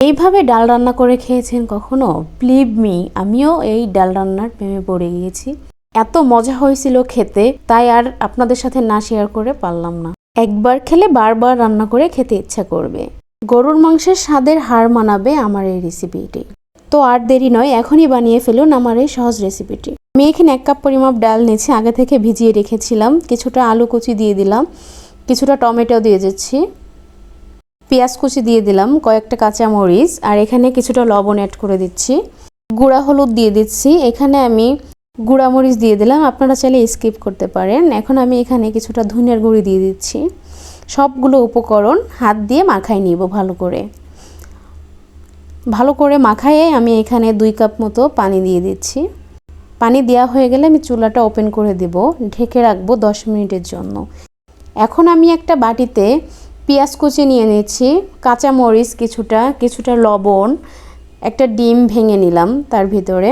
এইভাবে ডাল রান্না করে খেয়েছেন কখনো? প্লিভ মি আমিও এই ডাল রান্নার প্রেমে পড়ে গিয়েছি। এত মজা হয়েছিল খেতে, তাই আর আপনাদের সাথে না শেয়ার করে পারলাম না। একবার খেলে বারবার রান্না করে খেতে ইচ্ছা করবে। গরুর মাংসের স্বাদের হার মানাবে আমার এই রেসিপিটি তো আর দেরি নয়, এখনই বানিয়ে ফেলুন আমার এই সহজ রেসিপিটি আমি এখানে এক কাপ পরিমাপ ডাল নিয়েছি, আগে থেকে ভিজিয়ে রেখেছিলাম, কিছুটা আলু কুচি দিয়ে দিলাম, কিছুটা টমেটো দিয়ে দিচ্ছি। পেঁয়াজ কুচি দিয়ে দিলাম, কয়েকটা কাঁচা মরিচ আর এখানে কিছুটা লবণ অ্যাড করে দিচ্ছি। গুঁড়া হলুদ দিয়ে দিচ্ছি। এখানে আমি গুঁড়া মরিচ দিয়ে দিলাম। আপনারা চাইলে স্কিপ করতে পারেন। এখন আমি এখানে কিছুটা ধনিয়ার গুঁড়ি দিয়ে দিচ্ছি। সবগুলো উপকরণ হাত দিয়ে মাখাই নিব ভালো করে। ভালো করে মাখাইয়ে আমি এখানে দুই কাপ মতো পানি দিয়ে দিচ্ছি। পানি দেওয়া হয়ে গেলে আমি চুলাটা ওপেন করে দেব। ঢেকে রাখব দশ মিনিটের জন্য। এখন আমি একটা বাটিতে পেঁয়াজ কুচি নিয়ে নিচ্ছি কাঁচা মরিচ কিছুটা কিছুটা লবণ, একটা ডিম ভেঙে নিলাম তার ভিতরে।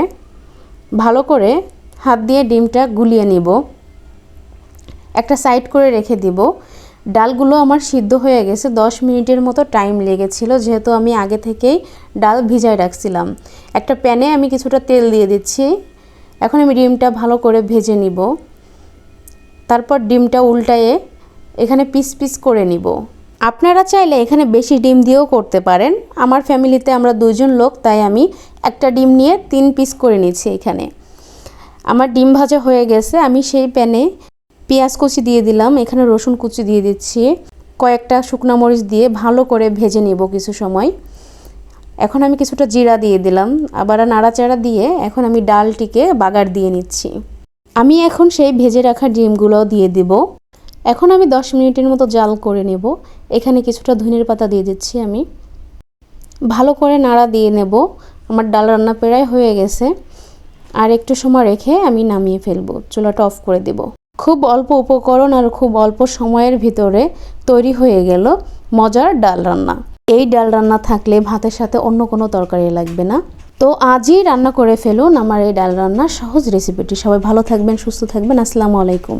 ভালো করে হাত দিয়ে ডিমটা গুলিয়ে নিব। একটা সাইড করে রেখে দিব। ডালগুলো আমার সিদ্ধ হয়ে গেছে, দশ মিনিটের মতো টাইম লেগেছিল, যেহেতু আমি আগে থেকেই ডাল ভিজায় রাখছিলাম। একটা প্যানে আমি কিছুটা তেল দিয়ে দিচ্ছি। এখন আমি ডিমটা ভালো করে ভেজে নিব। তারপর ডিমটা উল্টায়ে এখানে পিস পিস করে নিব। আপনারা চাইলে এখানে বেশি ডিম দিয়েও করতে পারেন। আমার ফ্যামিলিতে আমরা দুজন লোক, তাই আমি একটা ডিম নিয়ে তিন পিস করে নিচ্ছি এখানে। আমার ডিম ভাজা হয়ে গেছে, আমি সেই প্যানে পেঁয়াজ কুচি দিয়ে দিলাম, এখানে রসুন কুচি দিয়ে দিচ্ছি। কয়েকটা শুকনো মরিচ দিয়ে ভালো করে ভেজে নেব কিছু সময়। এখন আমি কিছুটা জিরা দিয়ে দিলাম, আবার নাড়াচাড়া দিয়ে এখন আমি ডালটিকে বাগার দিয়ে নিচ্ছি। আমি এখন সেই ভেজে রাখা ডিমগুলো দিয়ে দিব। এখন আমি দশ মিনিটের মতো জাল করে নেব। এখানে কিছুটা ধনের পাতা দিয়ে দিচ্ছি আমি। ভালো করে নাড়া দিয়ে নেব। আমার ডাল রান্না প্রায় হয়ে গেছে। আর একটু সময় রেখে আমি নামিয়ে ফেলব। চুলাটা অফ করে দেব। খুব অল্প উপকরণ আর খুব অল্প সময়ের ভিতরে তৈরি হয়ে গেল মজার ডাল রান্না। এই ডাল রান্না থাকলে ভাতের সাথে অন্য কোনো তরকারি লাগবে না। তো আজই রান্না করে ফেলুন আমার এই ডাল রান্নার সহজ রেসিপিটি। সবাই ভালো থাকবেন, সুস্থ থাকবেন। আসসালামু আলাইকুম।